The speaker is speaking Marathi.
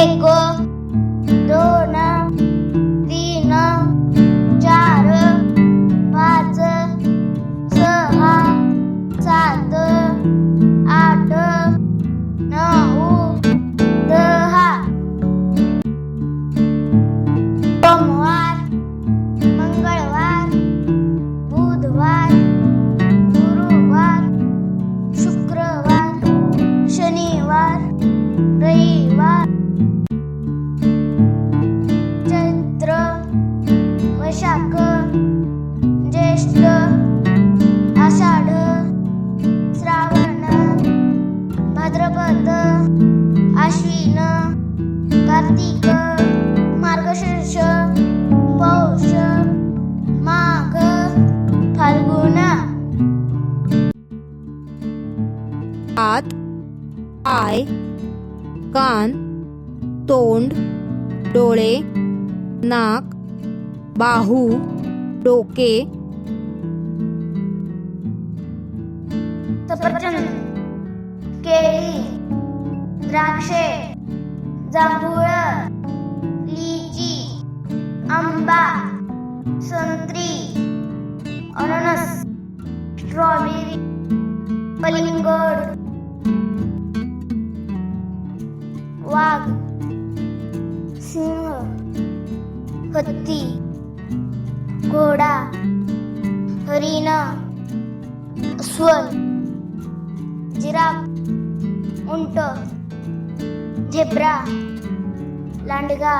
एक दोन तीन चार पाच सहा सात आठ नऊ दहा. सोमवार मंगळवार बुधवार गुरुवार शुक्रवार शनिवार रविवार. चैत्र वैशाख ज्येष्ठ आषाढ श्रावण भाद्रपद आश्विन कार्तिक मार्गशीर्ष पौष माघ फाल्गुन. हात पाय कान तोंड डोळे नाक बाहू डोके. सफरचंद केळी द्राक्षे जांभूळ लिची आंबा संत्री अननस स्ट्रॉबेरी पलिंगड. वाघ सिंह हत्ती घोडा हरिण अस्वल जिराफ उंट झेब्रा लांडगा